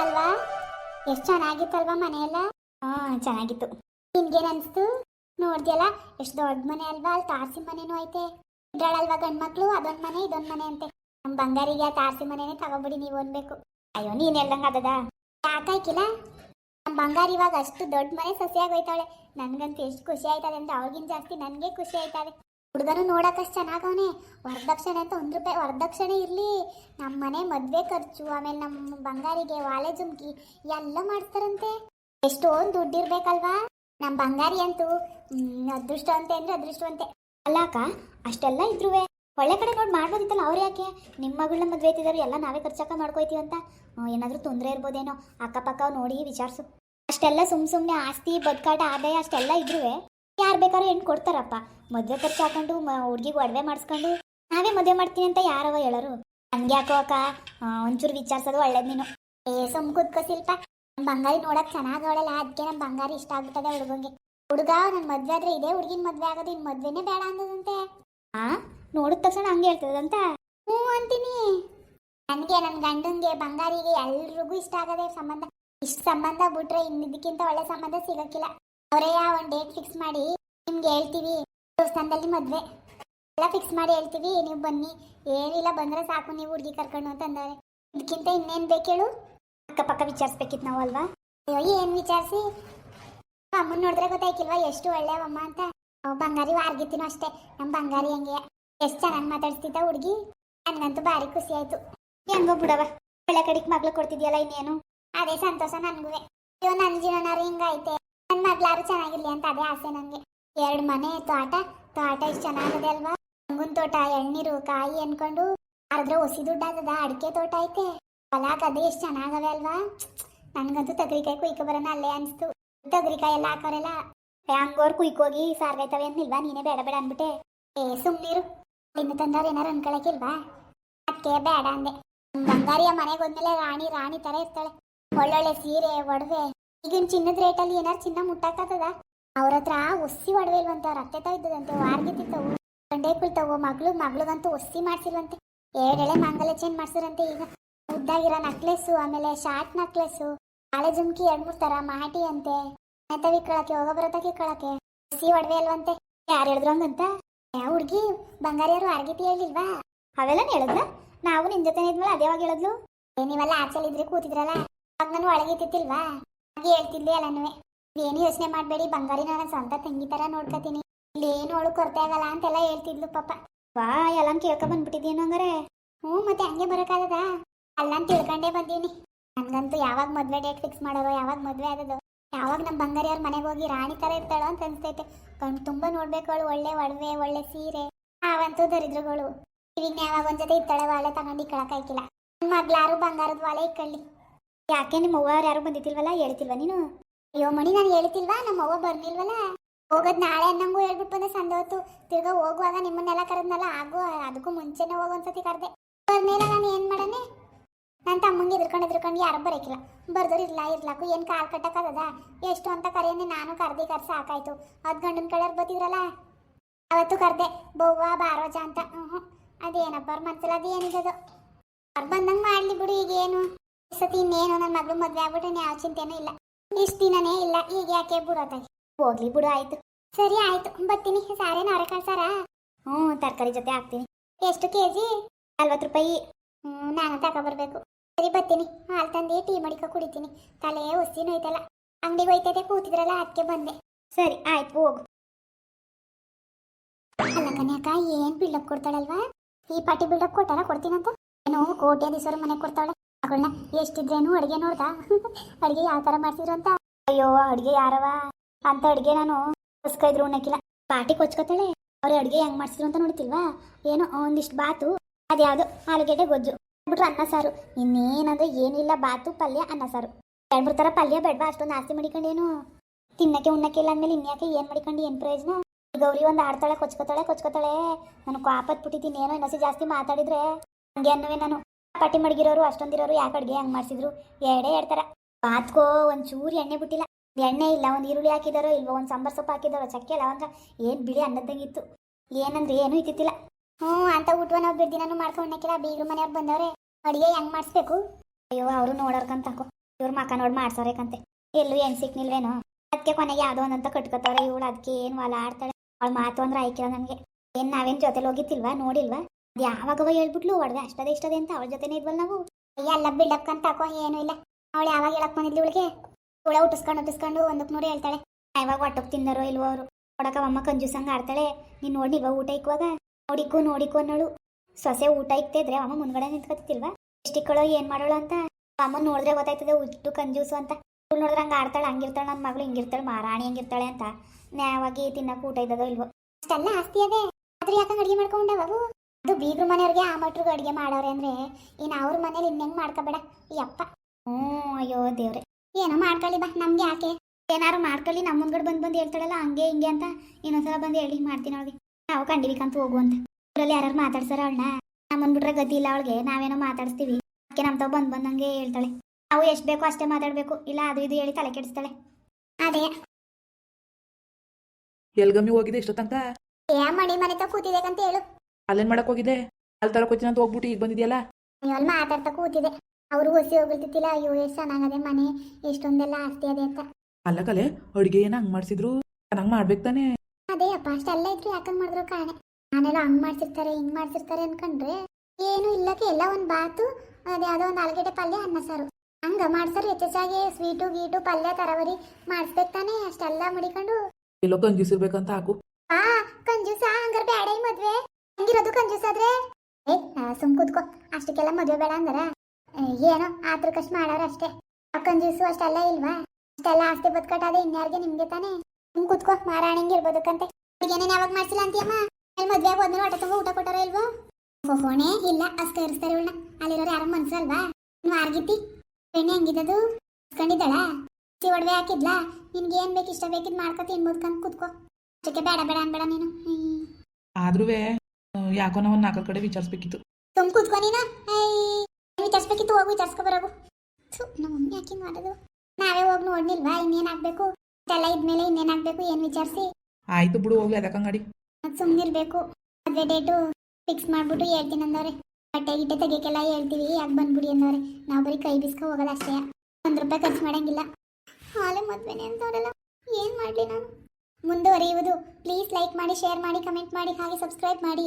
ಅಲ್ವಾ? ಎಷ್ಟು ಚೆನ್ನಾಗಿತ್ತಲ್ವಾ ಎಲ್ಲ ಹಾ, ಚೆನ್ನಾಗಿತ್ತು. ನಿನ್ಗೇನ್ ಅನ್ಸ್ತು ನೋಡ್ದಲ್ಲ ಎಷ್ಟು ದೊಡ್ಡ ಮನೆ ಅಲ್ವಾ? ಅಲ್ಲಿ ತಾರಸಿ ಮನೆನೂ ಐತೆ. ಇದ್ರಳಲ್ವಾ ಗಂಡ್ಮಕ್ಳು? ಅದೊಂದ್ ಮನೆ, ಇದೊಂದ್ ಮನೆ ಅಂತೆ. ನಮ್ ಬಂಗಾರಿಗೆ ಆ ತಾರಸಿ ಮನೆನೇ ತಗೋಬಿಡಿ ನೀವು ಅನ್ಬೇಕು. ಅಯ್ಯೋ, ನೀನ್ ಹೇಳ್ದಂಗ ಅದದ ಯಾಕಾಯ್ಕಿಲ್ಲ ನಮ್ ಬಂಗಾರ ಇವಾಗ ಅಷ್ಟು ದೊಡ್ಡ ಮನೆ ಸಸಿಯಾಗಿ ಹೋಯ್ತಾಳೆ ನನ್ಗಂತೂ ಎಷ್ಟು ಖುಷಿ ಆಯ್ತದೆ ಅಂದ್ರೆ ಅವಳಿಗಿಂತ ಜಾಸ್ತಿ ನನ್ಗೆ ಖುಷಿ ಆಯ್ತದೆ. ಹುಡುಗನು ನೋಡಕ್ಕಷ್ಟು ಚೆನ್ನಾಗವನೇ ವರದಕ್ಷಿಣೆ ಅಂತ ಒಂದು ರೂಪಾಯಿ, ವರದಕ್ಷಿಣೆ ಇರಲಿ. ನಮ್ಮ ಮನೆ ಮದುವೆ ಖರ್ಚು, ಆಮೇಲೆ ನಮ್ಮ ಬಂಗಾರಿಗೆ ವಾಲೆ ಜುಮ್ಕಿ, ಎಲ್ಲ ಮಾಡ್ತಾರಂತೆ ಎಷ್ಟೊಂದು ದುಡ್ಡು ಇರ್ಬೇಕಲ್ವಾ? ನಮ್ಮ ಬಂಗಾರಿ ಅಂತೂ ಅದೃಷ್ಟ ಅದೃಷ್ಟವಂತೆ ಅಂದ್ರೆ ಅದೃಷ್ಟವಂತೆ. ಅಲ್ಲಾಕ ಅಷ್ಟೆಲ್ಲ ಇದ್ರುವೆ. ಒಳ್ಳೆ ಕಡೆ ನೋಡಿ ಮಾಡ್ಬೋದಿತ್ತಲ್ಲ ಅವ್ರು ಯಾಕೆ? ನಿಮ್ಮ ಮಗಳನ್ನ ಮದುವೆ ಐತಿದಾರು ಎಲ್ಲ ನಾವೇ ಖರ್ಚಾಕ ಮಾಡ್ಕೋತೀವಿ ಅಂತ. ಏನಾದರೂ ಏನಾದ್ರೂ ತೊಂದರೆ ಇರ್ಬೋದೇನೋ. ಅಕ್ಕಪಕ್ಕ ನೋಡಿ ವಿಚಾರಿಸು. ಅಷ್ಟೆಲ್ಲ ಸುಮ್ ಸುಮ್ಮನೆ ಆಸ್ತಿ, ಬದುಕಾಟ, ಆದಾಯ ಅಷ್ಟೆಲ್ಲ ಇದ್ರುವೆ. ಯಾರು ಬೇಕಾದ್ರೂ ಹೆಣ್ಣು ಕೊಡ್ತಾರಪ್ಪ. ಮದುವೆ ಖರ್ಚು ಹಾಕೊಂಡು ಹುಡುಗಿಗೆ ಒಡವೆ ಮಾಡಿಸ್ಕೊಂಡು ನಾವೇ ಮದುವೆ ಮಾಡ್ತೀನಿ ಅಂತ ಯಾರವ ಹೇಳರು? ಹಂಗೆ ಯಾಕೋ ಅಕ್ಕ ಒಂಚೂರು ವಿಚಾರಿಸೋದು ಒಳ್ಳೇದು ನೀನು. ಏ, ಸುಮ್ ಕೂತ್ಕೋ ಶಿಲ್ಪ. ನಮ್ಮ ಬಂಗಾರಿ ನೋಡಕ್ ಚೆನ್ನಾಗವಳಲ್ಲ ಅದಕ್ಕೆ ನಮ್ಮ ಬಂಗಾರಿ ಇಷ್ಟ ಆಗ್ಬಿಟ್ಟದೆ ಹುಡುಗಂಗೆ. ಹುಡುಗ ನನ್ನ ಮದ್ವೆ ಆದ್ರೆ ಇದೇ ಹುಡುಗಿನ ಮದ್ವೆ ಆಗೋದು, ಇನ್ ಮದ್ವೆನೇ ಬೇಡ ಅಂದದಂತೆ ಆ, ನೋಡಿದ ತಕ್ಷಣ ಹಂಗೆ ಹೇಳ್ತದಂತ? ಹ್ಞೂ ಅಂತೀನಿ. ನನಗೆ ನನ್ನ ಗಂಡಂಗೆ ಬಂಗಾರಿಗೆ ಎಲ್ರಿಗೂ ಇಷ್ಟ ಆಗದೆ ಸಂಬಂಧ, ಇಷ್ಟು ಸಂಬಂಧ ಬಿಟ್ರೆ ಇನ್ನಿದ್ದಕ್ಕಿಂತ ಒಳ್ಳೆ ಸಂಬಂಧ ಸಿಗಕ್ಕಿಲ್ಲ. ಅವರೇ ಒಂದು ಡೇಟ್ ಫಿಕ್ಸ್ ಮಾಡಿ ನಿಮ್ಗೆ ಹೇಳ್ತೀವಿ. ದೇವಸ್ಥಾನದಲ್ಲಿ ಮದ್ವೆ. ಎಲ್ಲ ಫಿಕ್ಸ್ ಮಾಡಿ ಹೇಳ್ತೀವಿ. ನೀವು ಬನ್ನಿ. ಏನಿಲ್ಲ ಬಂದ್ರೆ ಸಾಕು, ನೀವು ಹುಡುಗಿ ಕರ್ಕೊಂಡು ಅಂತ ಅಂದವ್ರೆ ಇದಕ್ಕಿಂತ ಇನ್ನೇನ್ ಬೇಕು ಹೇಳು? ಅಕ್ಕಪಕ್ಕ ವಿಚಾರಿಸ್ಬೇಕಿತ್ತು ನಾವು ಅಲ್ವಾ? ಅಯ್ಯೋ, ಏನ್ ವಿಚಾರಿಸಿ? ಅಮ್ಮನ್ ನೋಡಿದ್ರೆ ಗೊತ್ತಾಯ್ಕಿಲ್ವಾ? ಎಷ್ಟು ಒಳ್ಳೆಯವಮ್ಮ ಅಂತ. ಬಂಗಾರಿ ವಾರ್ಗಿತ್ತಿನೋ ಅಷ್ಟೇ. ನಮ್ ಬಂಗಾರಿ ಹಂಗೆ? ಎಷ್ಟು ಚೆನ್ನಾಗಿ ಮಾತಾಡ್ತಿದ್ದ ಹುಡುಗಿ? ನನಗಂತೂ ಭಾರಿ ಖುಷಿ ಆಯ್ತು. ಹೆಂಗೋ ಬಿಡವ ಒಳ್ಳೆ ಕಡೆಗೆ ಮಗ್ಳು ಕೊಡ್ತಿದ್ಯಲ್ಲ ಇನ್ನೇನು? ಅದೇ ಸಂತೋಷ ನನಗೂ ಅಯ್ಯೋ ನನ್ನ ಜೀವನಾರು ಹಿಂಗೈತೆ ನನ್ ಮಗ್ಲಾರು ಚೆನ್ನಾಗಿರ್ಲಿ ಅಂತ ಅದೇ ಆಸೆ ನನಗೆ ಎರಡು ಮನೆ, ತೋಟ ತೋಟ ಇಷ್ಟು ಚೆನ್ನಾಗಿದೆ ಅಲ್ವಾ? ತೆಂಗಿನ ತೋಟ, ಎಳ್ನೀರು, ಕಾಯಿ ಅನ್ಕೊಂಡು ಅದ್ರ ಹೊಸಿ ದುಡ್ಡು ಆಗದ ಅಡಿಕೆ ತೋಟ ಐತೆ. ಹೊಲ ಅದೇ ಎಷ್ಟು ಚೆನ್ನಾಗವೆ ಅಲ್ವಾ? ನನ್ಗಂತೂ ತಗರಿಕಾಯಿ ಕುಯ್ಕೊ ಬರೋಣ ಅಲ್ಲೇ ಅನ್ಸ್ತು. ತಗರಿಕಾಯಿ ಎಲ್ಲ ಹಾಕೋರೆಲ್ಲ ಹಂಗೋರ್ ಕುಯ್ಕೋಗಿ ಸಾರ್ಗೈತವೆ ಅಂತಿಲ್ವಾ ನೀನೇ ಬೇಡ ಬೇಡ ಅಂದ್ಬಿಟ್ಟೆ ಏ, ಸುಮ್ನೀರು. ಇನ್ನು ತಂದವ್ರು ಏನಾರು ಅನ್ಕೊಳಕಿಲ್ವಾ? ಅದಕ್ಕೆ ಬೇಡ ಅಂದೆ. ಬಂಗಾರಿಯ ಮನೆಗೆ ಹೋದ್ಮೇಲೆ ರಾಣಿ ರಾಣಿ ತರ ಇರ್ತಾಳೆ. ಒಳ್ಳೊಳ್ಳೆ ಸೀರೆ, ಒಡವೆ. ಈಗಿನ ಚಿನ್ನದ ರೇಟಲ್ಲಿ ಏನಾರು ಚಿನ್ನ ಮುಟ್ಟಾಕತ್ತದ ಅವ್ರ ಹತ್ರ ಒಸಿ ಒಡವೆ ಇಲ್ವಂತೆ ಅವ್ರ ಅತ್ತೆ ಇದ್ದದಂತೆ ವಾರ್ಗಿತ್ತಿತ್ತವು ಗಂಡೆ ಕುಯ್ತವು ಮಗಳು ಮಗಳಿಗಂತೂ ಒಸಿ ಮಾಡ್ಸಿಲ್ವಂತೆ. ಎರಡೆಳೆ ಮಂಗಲ ಚೇನ್ ಮಾಡ್ಸಿರಂತೆ ಈಗ. ಉದ್ದಾಗಿರೋ ನಕ್ಲೆಸ್ಸು ಆಮೇಲೆ ಶಾರ್ಟ್ ನಕ್ಲೆಸ್ಸು. ಹಳೆ ಜುಮ್ಕಿ ಎರಡು ಮೂರ್ ತರ ಮಾಟಿ ಅಂತೆ. ನೇತವಿ ಕಳಕ್ಕೆ ಹೋಗ ಬರೋತಕ್ಕೆ ಕಳಕ್ಕೆ. ಒಸಿ ಒಡವೆ ಅಲ್ವಂತೆ. ಯಾರು ಹೇಳಿದ್ರು ಯಾವ ಹುಡ್ಗಿ ಬಂಗಾರಿಯರು ಆರ್ಗಿತಿ ಹೇಳಿಲ್ವಾ? ಅವೆಲ್ಲ ಹೇಳಿದ್ಲ ನಾವು ನಿನ್ ಜೊತೆ ಇದ್ಮೇಲೆ ಅದೇವಾಗ ಹೇಳಿದ್ಲು? ಏ, ನೀವೆಲ್ಲ ಆಚಲ್ ಇದ್ರೆ ಕೂತಿದ್ರಲ್ಲ. ಅವಾಗ ನಾನು ಒಳಗಿತ್ತಿಲ್ವಾ ಹಾಗೆ ಹೇಳ್ತಿದ್ದೆ ಅಲ್ಲನೂ ಏನು ಯೋಚನೆ ಮಾಡಬೇಡಿ ಬಂಗಾರಿ ನನ್ನ ಸ್ವಂತ ತಂಗಿ ತರ ನೋಡ್ಕೊತೀನಿ. ಇಲ್ಲಿ ಏನು ಅವಳು ಕೊರತೆ ಆಗಲ್ಲ ಅಂತೆಲ್ಲ ಹೇಳ್ತಿದ್ಲು ಪಾಪ. ವಾ ಎಲ್ಲ ಕೇಳ್ಕ ಬಂದ್ಬಿಟ್ಟಿದ್ದೀನಿ ಹಂಗಾರೆ? ಹ್ಞೂ, ಮತ್ತೆ ಹಂಗೆ ಬರೋಕ್ಕಾಗದ? ಅಲ್ಲ ಅಂತ ತಿಳ್ಕೊಂಡೇ ಬಂದೀನಿ. ನನ್ಗಂತೂ ಯಾವಾಗ ಮದ್ವೆ ಡೇಟ್ ಫಿಕ್ಸ್ ಮಾಡೋರು, ಯಾವಾಗ ಮದ್ವೆ ಆಗೋದು ಯಾವಾಗ ನಮ್ಮ ಬಂಗಾರಿ ಅವ್ರ ಮನೆಗೆ ಹೋಗಿ ರಾಣಿ ತರ ಇರ್ತಾಳೋ ಅಂತ ಅನ್ಸ್ತೈತೆ. ಕಣ್ ತುಂಬಾ ನೋಡ್ಬೇಕು ಅವಳು, ಒಳ್ಳೆ ಒಡವೆ, ಒಳ್ಳೆ ಸೀರೆ. ಅವಂತೂ ದರಿದ್ರಗಳು. ಇವಿನ ಯಾವಾಗ ಒಂದ್ ಜೊತೆ ಇತ್ತಳೆ ವಾಲೆ ತಗೊಂಡು ಇಕ್ಕಳಕ್ಕಾಯ್ಕಿಲ್ಲ ನನ್ನ ಮಗ್ಲಾರು ಬಂಗಾರದ ವಾಲೆ ಇಕ್ಕಳ್ಳಿ. ಯಾಕೆ ನಿಮ್ಮ ಅವ್ವ ಯಾರು ಬಂದಿದ್ದಿಲ್ವಲ್ಲ? ಹೇಳ್ತಿಲ್ವ ನೀನು? ಅಯ್ಯೋ ಮಣಿ, ನಾನು ಹೇಳ್ತಿಲ್ವಾ? ನಮ್ಮ ಅವ್ವ ಬರ್ನಿಲ್ವಲ್ಲ ಹೋಗೋದು ನಾಳೆ ಅನ್ನಂಗೂ ಹೇಳ್ಬಿಟ್ಟು ಬಂದ ಸಂದವತ್ತು ಹೊತ್ತು ತಿರ್ಗಾ ಹೋಗುವಾಗ ನಿಮ್ಮನ್ನೆಲ್ಲ ಕರೆದ್ನಲ್ಲ, ಆಗು, ಅದಕ್ಕೂ ಮುಂಚೆನೆ ಹೋಗೋ ಒಂದ್ಸತಿ ಕರೆದೆ. ಬರ್ಲಿಲ್ಲ ನಾನು ಏನು ಮಾಡನೆ? ನನ್ನ ತಮ್ಮಂಗೆ ಎದ್ರಕೊಂಡು ಎದ್ರಕೊಂಡು ಯಾರು ಬರೋಕಿಲ್ಲ. ಬರ್ದೋರು ಇರ್ಲ, ಇರ್ಲಾಕು, ಏನು ಕಾಲ್ ಕಟ್ಟಕ್ಕದ ಎಷ್ಟು ಅಂತ ಕರೆಯನೆ ನಾನು ಕರ್ದಿ ಕರ್ ಸಾಕಾಯ್ತು. ಅದ್ ಗಂಡನ ಕಡೆಯವ್ರು ಬತ್ತಿದ್ರಲ್ಲ ಅವತ್ತು ಕರ್ದೆ, ಬವ್ವ ಬಾರೋಜ ಅಂತ. ಹ್ಞೂ ಅದೇನಪ್ಪ, ಅವ್ರ ಮನ್ಸಲ್ಲ ಅದೇನಿದದು? ಅವ್ರು ಬಂದಂಗೆ ಮಾಡ್ಲಿ ಬಿಡು ಈಗೇನು. ಸತಿ ಇನ್ನೇನು ನನ್ನ ಮಗಳು ಮದ್ವೆ ಆಗ್ಬಿಟ್ರೆ ಯಾವ ಚಿಂತೆನೂ ಇಲ್ಲ. ಇಷ್ಟು ದಿನನೇ ಇಲ್ಲ ಈಗ ಯಾಕೆ ಬಿಡೋತಾಗಿ ಹೋಗ್ಲಿ ಬಿಡು, ಆಯ್ತು. ಸರಿ, ಆಯ್ತು. ಬರ್ತೀನಿ. ಸಾರೇನ ಅವರೇ ಕಳ್ಸಾರ ಹ್ಞೂ, ತರಕಾರಿ ಜೊತೆ ಹಾಕ್ತೀನಿ. ಎಷ್ಟು ಕೆ ಜಿ ನಲ್ವತ್ತು ರೂಪಾಯಿ. ಹ್ಞೂ, ನಾನು ತಗೊಬರ್ಬೇಕು ಸರಿ, ಬರ್ತೀನಿ. ಹಾಲು ತಂದು ಟೀ ಮಡಿಕ ಕುಡಿತೀನಿ. ತಲೆ ಒಸಿ ನೋಯ್ತಲ್ಲ. ಅಂಗಡಿಗೆ ಹೋಯ್ತದೆ, ಕೂತಿದ್ರಲ್ಲ ಅದಕ್ಕೆ ಬಂದೆ. ಸರಿ, ಆಯ್ತು, ಹೋಗು. ಅಲ್ಲ ಕನ್ಯಾಕ, ಏನ್ ಬಿಲ್ಡಪ್ ಕೊಡ್ತಾಳಲ್ವಾ? ಈ ಪಾಟಿ ಬಿಲ್ಡಪ್ ಕೊಟ್ಟಾರ ಕೊಡ್ತೀನಂತ? ಏನೋ ಕೋಟ್ಯಾಧೀಶ್ವರ ಮನೆ ಕೊಡ್ತಾಳೆ. ಮಗಳನ್ನ ಎಷ್ಟಿದ್ರೇನು ಅಡಿಗೆ ನೋಡ್ದಾ? ಅಡಿಗೆ ಯಾವ ತರ ಮಾಡ್ತಿದ್ರು ಅಂತ ಅಯ್ಯೋ, ಅಡಿಗೆ ಯಾರವ ಅಂತ ಅಡಿಗೆ ನಾನು ಹೊಸ್ಕೈದ್ರು ಉಣ್ಣಕ್ಕಿಲ್ಲ ಪಾಟಿ ಕೊಚ್ಕೊತಾಳೆ. ಅವ್ರ ಅಡಿಗೆ ಹೆಂಗ್ ಮಾಡ್ಸಿದ್ರು ಅಂತ ನೋಡ್ತಿಲ್ವಾ? ಏನೋ ಒಂದಿಷ್ಟು ಬಾತು. ಅದ್ಯಾವ್ದು ಆಲೂಗೆಡ್ಡೆ ಗೊಜ್ಜು. ಬಿಟ್ರೆ ಅನ್ನ ಸಾರು. ಇನ್ನೇನಂದ್ರೆ ಏನಿಲ್ಲ, ಬಾತು, ಪಲ್ಯ, ಅನ್ನ ಸಾರು. ಎರಡು ತರ ಪಲ್ಯ ಬೇಡ್ವಾ? ಅಷ್ಟೊಂದು ಆಸ್ತಿ ಮಡಿಕೊಂಡೇನು? ತಿನ್ನಕ್ಕೆ ಉಣ್ಣಕ್ಕೆ ಇಲ್ಲ ಅಂದ್ಮೇಲೆ ಇನ್ಯಾಕೆ ಏನ್ ಮಡಿಕೊಂಡು ಏನ್ ಪ್ರಯೋಜನ? ಗೌರಿ ಒಂದು ಆಡ್ತಾಳೆ, ಕೊಚ್ಕೊತಾಳೆ ಕೊಚ್ಕೊತಾಳೆ. ನಾನು ಕಾಪತ್ ಬಿಟ್ಟಿದ್ದೀನಿ ಏನೋ ಇನ್ನೊಸಿ ಜಾಸ್ತಿ ಮಾತಾಡಿದ್ರೆ ಹಂಗೆ ಅನ್ನುವೆ ನಾನು. ಪಟ್ಟಿ ಮಡಗಿರೋರು ಅಷ್ಟೊಂದಿರೋರು ಯಾಕೆ ಅಡುಗೆ ಹಂಗೆ ಮಾಡಿಸಿದ್ರು? ಎರಡೇ ಎರಡ್ತಾರ. ಬಾತ್ಕೋ ಒಂದು ಚೂರು ಎಣ್ಣೆ ಬಿಟ್ಟಿಲ್ಲ. ಎಣ್ಣೆ ಇಲ್ಲ, ಒಂದು ಈರುಳ್ಳಿ ಹಾಕಿದಾರೋ ಇಲ್ವೋ, ಒಂದು ಸಾಂಬಾರ್ ಸೊಪ್ಪು ಹಾಕಿದಾರೋ, ಚಕ್ಕೆ, ಲವಂಗ, ಏನ್ ಬಿಳಿ ಅನ್ನದಂಗಿತ್ತು ಏನಂದ್ರೆ ಏನೂ ಇತ್ತಿಲ್ಲ ಹ್ಞೂ, ಅಂತ ಊಟವ ನಾವು ಬಿಡ್ದಿನಾನು ಮಾಡ್ಕೊಂಡಕ್ಕಿಲ್ಲ. ಬೀಗ್ರ ಮನೆಯವ್ರು ಬಂದವ್ರೆ, ಅಡುಗೆ ಹೆಂಗೆ ಮಾಡಿಸ್ಬೇಕು? ಅಯ್ಯೋ, ಅವರು ನೋಡೋರ್ಕಂತ ಇವ್ರ ಮಕ್ಕ ನೋಡಿ ಮಾಡ್ಸೋರೇಕಂತೆ ಎಲ್ಲೂ ಏನು ಸಿಕ್ನಿಲ್ವೇನೋ ಅದಕ್ಕೆ ಕೊನೆಗೆ ಯಾವುದೋ ಒಂದಂತ ಕಟ್ಕೋತಾರೆ ಇವಳು ಅದಕ್ಕೆ ಏನು ಹೊಲ ಆಡ್ತಾಳೆ ಅವಳು ಮಾತು ಅಂದ್ರೆ ಆಯ್ಕಿಲ್ಲ ನನಗೆ. ಏನ್ ನಾವೇನ್ ಜೊತೆಲಿ ಹೋಗಿತ್ತಿಲ್ವಾ ನೋಡಿಲ್ವಾ? ಯಾವಾಗವ ಹೇಳ್ಬಿಟ್ಲು ಒಡವೆ ಅಷ್ಟದೇ ಇಷ್ಟದೇ ಅಂತ ಅವಳ ಜೊತೆನೇ ಇದ್ವಲ್ಲ ನಾವು. ಎಲ್ಲ ಬಿಲ್ಡಪ್ ಅಂತ ಹಾಕೋ, ಏನೂ ಇಲ್ಲ. ಅವಳು ಯಾವಾಗ ಹೇಳಕ್ ಬಂದಿದ್ಲು ಇವಳಿಗೆ? ಹುಳ ಹುಟ್ಟಿಸ್ಕೊಂಡು ಹುಟ್ಟಿಸ್ಕೊಂಡು ಒಂದಕ್ಕೆ ನೋಡಿ ಹೇಳ್ತಾಳೆ. ಯಾವಾಗ ಹೊಟ್ಟಕ್ಕೆ ತಿಂದಾರೋ ಇಲ್ವೋ ಅವರು. ಹೊಡಕ ಅಮ್ಮ ಕಂಜೂಸಂಗ್ ಆಡ್ತಾಳೆ. ನೀನ್ ನೋಡಿಲ್ವಾ ಊಟ ಇಕ್ಕುವಾಗ ನೋಡಿಕೋ ನೋಡಿಕೋ ಅನ್ನೋಳು. ಸೊಸೆ ಊಟ ಇಕ್ತಿದ್ರೆ ಅಮ್ಮ ಮುಂದ್ಗಡೆ ನಿಂತ್ಕೊತಿಲ್ವಾ? ಎಷ್ಟಿಕ್ಕಳೋ ಏನ್ ಮಾಡೋಳು ಅಂತ. ಅಮ್ಮ ನೋಡಿದ್ರೆ ಗೊತ್ತಾಯ್ತದೆ ಉಟ್ಟು ಕಂಜೂಸು ಅಂತ. ಇವ್ಳು ನೋಡಿದ್ರೆ ಹಂಗೆ ಆಡ್ತಾಳೆ, ಹಂಗಿರ್ತಾಳೆ ನನ್ನ ಮಗಳು ಹಿಂಗಿರ್ತಾಳೆ ಮಾರಾಣಿ ಹಂಗಿರ್ತಾಳೆ ಅಂತ. ನ್ಯಾಯವಾಗಿ ತಿನ್ನಕ್ಕೆ ಊಟ ಇದ್ದದೋ ಇಲ್ವೋ. ಅಷ್ಟೆಲ್ಲ ಆಸ್ತಿ ಅದೇ. ಆದ್ರೆ ಯಾಕಂಗೆ ಅಡುಗೆ ಮಾಡ್ಕೊಂಡವು ಅದು ಬೀಗ್ರ ಮನೆಯವ್ರಿಗೆ ಆ ಮಟ್ರಿಗೆ ಅಡುಗೆ ಮಾಡೋರೆ ಅಂದ್ರೆ ಇನ್ನು ಅವ್ರ ಮನೇಲಿ ಇನ್ನೆಂಗ್ ಮಾಡ್ಕೋಬೇಡ? ಈ ಅಪ್ಪ. ಹ್ಞೂ ಅಯ್ಯೋ ದೇವ್ರೆ. ಏನೋ ಮಾಡ್ಕೊಳ್ಳಿ ಬಾ ನಮ್ಗೆ ಯಾಕೆ? ಏನಾರು ಮಾಡ್ಕೊಳ್ಳಿ ನಮ್ಮ ಮುಂದ್ಗಡೆ ಬಂದು ಬಂದು ಹೇಳ್ತಾಳಲ್ಲ ಹಂಗೆ ಹಿಂಗೆ ಅಂತ ಇನ್ನೊಂದ್ಸಲ ಬಂದು ಹೇಳಿ ಮಾಡ್ತೀನಿ ಅವಳಿಗೆ ನಾವು ಕಂಡಿಬೇಕಂತ ಹೋಗು ಅಂತ. ಅವರಲ್ಲಿ ಯಾರು ಮಾತಾಡ್ಸಾರ ಅವಳನ್ನ? ನಮ್ಮನ್ ಬಿಟ್ರೆ ಗತಿ ಇಲ್ಲ ಅವಳಿಗೆ ನಾವೇನೋ ಮಾತಾಡ್ಸ್ತೀವಿ. ಅದಕ್ಕೆ ನಮ್ಮ ತಾವ್ ಬಂದು ಬಂದಂಗೆ ಹೇಳ್ತಾಳೆ. ನಾವು ಎಷ್ಟು ಬೇಕೋ ಅಷ್ಟೇ ಮಾತಾಡ್ಬೇಕು ಇಲ್ಲ ಅದು ಇದು ಹೇಳಿ ತಲೆ ಕೆಡಿಸ್ತಾಳೆ. ಅದೇ. ಎಲ್ಗಮ್ಮಿ ಹೋಗಿದೆ ಇಷ್ಟೊತ್ತಂತ ಏ ಮಣಿ ಮನೆ ತ ಕೂತಿದೆ ಅಂತ ಹೇಳು. ಅಲ್ಲೇನ್ ಮಾಡಕ್ ಹೋಗಿದೆ ಅಲ್ಲಿ ತರಕ್ ಹೋಗ್ತೀನಿ ಅಂತ ಹೋಗ್ಬಿಟ್ಟು ಈಗ ಬಂದಿದ್ಯಲ್ಲ? ಅಲ್ಲಿ ಮಾತಾಡ್ತಾ ಕೂತಿದೆ ಅವರು ಹೊಸಿ ಹೋಗ್ಬಿಡ್ತಿತ್ತಿಲ್ಲ ಅಯ್ಯೋ ಎಷ್ಟು ಚೆನ್ನಾಗದೆ ಮನೆ. ಎಷ್ಟೊಂದೆಲ್ಲ ಆಸ್ತಿ ಅದೇ ಅಂತ. ಅಲ್ಲ ಕಲೆ ಅಡುಗೆ ಏನ ಹಂಗ್ ಮಾಡ್ಸಿದ್ರು? ಚೆನ್ನಾಗ್ ಮಾಡ್ಬೇಕು ತಾನೆ. ಅದೇ ಅಪ್ಪ ಅಷ್ಟೆಲ್ಲ ಇದ್ರು ಯಾಕಂದ್ ಮಾಡಿದ್ರು ಕಾಣೆ ನಾನೆಲ್ಲ ಹಂಗ್ ಮಾಡ್ಸಿರ್ತಾರೆ ಹಿಂಗ್ ಮಾಡ್ಸಿರ್ತಾರೆ ಅನ್ಕೊಂಡ್ರೆ ಏನು ಇಲ್ಲಕ್ಕೆ ಎಲ್ಲ ಒಂದ್ ಬಾತು ಅದೇ ಯಾವ್ದೋ ಒಂದ್ ಆಲೂಗಡ್ಡೆ ಪಲ್ಯ ಅನ್ನ ಸಾರು. ಹಂಗ ಮಾಡ್ಸಾರು ಹೆಚ್ಚಾಗಿ ಸ್ವೀಟು ಗೀಟು ಪಲ್ಯ ತರವರಿ ಮಾಡಿಸ್ಬೇಕು ತಾನೇ ಅಷ್ಟೆಲ್ಲ ಮಡಿಕೊಂಡು. ಎಲ್ಲೋ ಕಂಜೂಸಿರ್ಬೇಕಂತ ಹಾಕು. ಆ ಕಂಜೂಸ ಹಂಗಾರ ಬೇಡ ಈ ಮದ್ವೆ. ಹಂಗಿರೋದು ಕಂಜೂಸ್ ಆದ್ರೆ? ಏ ಸುಮ್ ಕೂತ್ಕೋ. ಅಷ್ಟಕ್ಕೆಲ್ಲ ಮದ್ವೆ ಬೇಡ ಅಂದಾರ. ಏನೋ ಆತ್ರ ಕಷ್ಟ ಮಾಡೋರು ಅಷ್ಟೇ. ಕಂಜೂಸು ಅಷ್ಟೆಲ್ಲ ಇಲ್ವಾ? ಅಷ್ಟೆಲ್ಲ ಆಸ್ತಿ ಬದ್ಕಟ್ಟಾದೆ ಇನ್ಯಾರಿಗೆ ನಿಮ್ಗೆ ತಾನೇ? ಸುಮ್ ಕೂತ್ಕೋ ಮಾರಾಣಿಂಗ್ ಇರ್ಬೋದಕ್ಕಂತೆ. ಏನೇನು ಯಾವಾಗ ಮಾಡ್ಸಿಲ್ಲ ಅಂತೀಯಮ್ಮ? ಅಲ್ಲಿ ಮದ್ವೆ ಹೋದ್ಮೇಲೆ ಹೊಟ್ಟೆ ತುಂಬ ಊಟ ಕೊಟ್ಟಾರ ಇಲ್ವೋ? ಫೋನೇ ಇಲ್ಲ. ಅಸ್ಕರಿಸ್ತಾರೆ ಇವಳನ್ನ. ಅಲ್ಲಿರೋರು ಯಾರೋ ಮನ್ಸಲ್ವಾ ನೀವು ಆರ್ಗಿತ್ತಿ ಬೆಣ್ಣೆ ಹೆಂಗಿದ್ದದು ಇಸ್ಕೊಂಡಿದ್ದಾಳ ಸಿ ಒಡವೆ ಹಾಕಿದ್ಲಾ? ನಿನ್ಗೆ ಏನ್ ಬೇಕು ಇಷ್ಟ ಬೇಕಿದ್ ಮಾಡ್ಕೊ ತಿನ್ಬೋದ್ಕಂತ ಕುತ್ಕೋ. ಅಷ್ಟಕ್ಕೆ ಬೇಡ ಬೇಡ ಅನ್ಬೇಡ ನೀನು. ಆದ್ರೂ ಯಾಕೋ ನಾವು ನಾಲ್ಕು ಕಡೆ ವಿಚಾರಿಸ್ಬೇಕಿತ್ತು. ತುಂಬ ಕೂತ್ಕೊ ನೀನು. ವಿಚಾರಿಸ್ಬೇಕಿತ್ತು? ಹೋಗಿ ವಿಚಾರಿಸ್ಕೊ ಬರೋಗು. ಥು ನಮ್ಮ ಮಮ್ಮಿ ಯಾಕೆ ಮಾಡೋದು? ನಾವೇ ಹೋಗಿ ನೋಡ್ನಿಲ್ವಾ? ಇನ್ನೇನ್ ಆಗ್ಬೇಕು? ಎಲ್ಲ ಇದ್ಮೇಲೆ ಇನ್ನೇನ್ ಆಗ್ಬೇಕು? ಏನ್ ವಿಚಾರಿಸಿ? ಆಯ್ತು ಬಿಡು ಹೋಗ್ಲಿ ಅದಕ್ಕಂಗಡಿ ಮತ್ ಸುಮ್ನಿರ್ಬೇಕು. ಮದ್ವೆ ಡೇಟು ಫಿಕ್ಸ್ ಮಾಡ್ಬಿಟ್ಟು ಹೇಳ್ತೀನಿ ಅಂದವ್ರೆ. ಬಟ್ಟೆ ಗಿಟ್ಟೆ ತೆಗಿಯಕ್ಕೆಲ್ಲ ಹೇಳ್ತೀವಿ. ಯಾಕೆ ಬಂದ್ಬಿಡಿ ಅಂದವ್ರೆ. ನಾವು ಬರೀ ಕೈ ಬಿಸ್ಕೊ ಹೋಗಲ್ಲ ಅಷ್ಟೇ. ಒಂದ್ ರೂಪಾಯಿ ಖರ್ಚು ಮಾಡಂಗಿಲ್ಲ. ಹಾಲೆ ಮದ್ವೆನೆ ಅಂತವರೆಲ್ಲ ಏನ್ ಮಾಡ್ಲಿ ನಾನು? ಮುಂದುವರಿಯುವುದು. ಪ್ಲೀಸ್ ಲೈಕ್ ಮಾಡಿ ಶೇರ್ ಮಾಡಿ ಕಮೆಂಟ್ ಮಾಡಿ ಹಾಗೆ ಸಬ್ಸ್ಕ್ರೈಬ್ ಮಾಡಿ.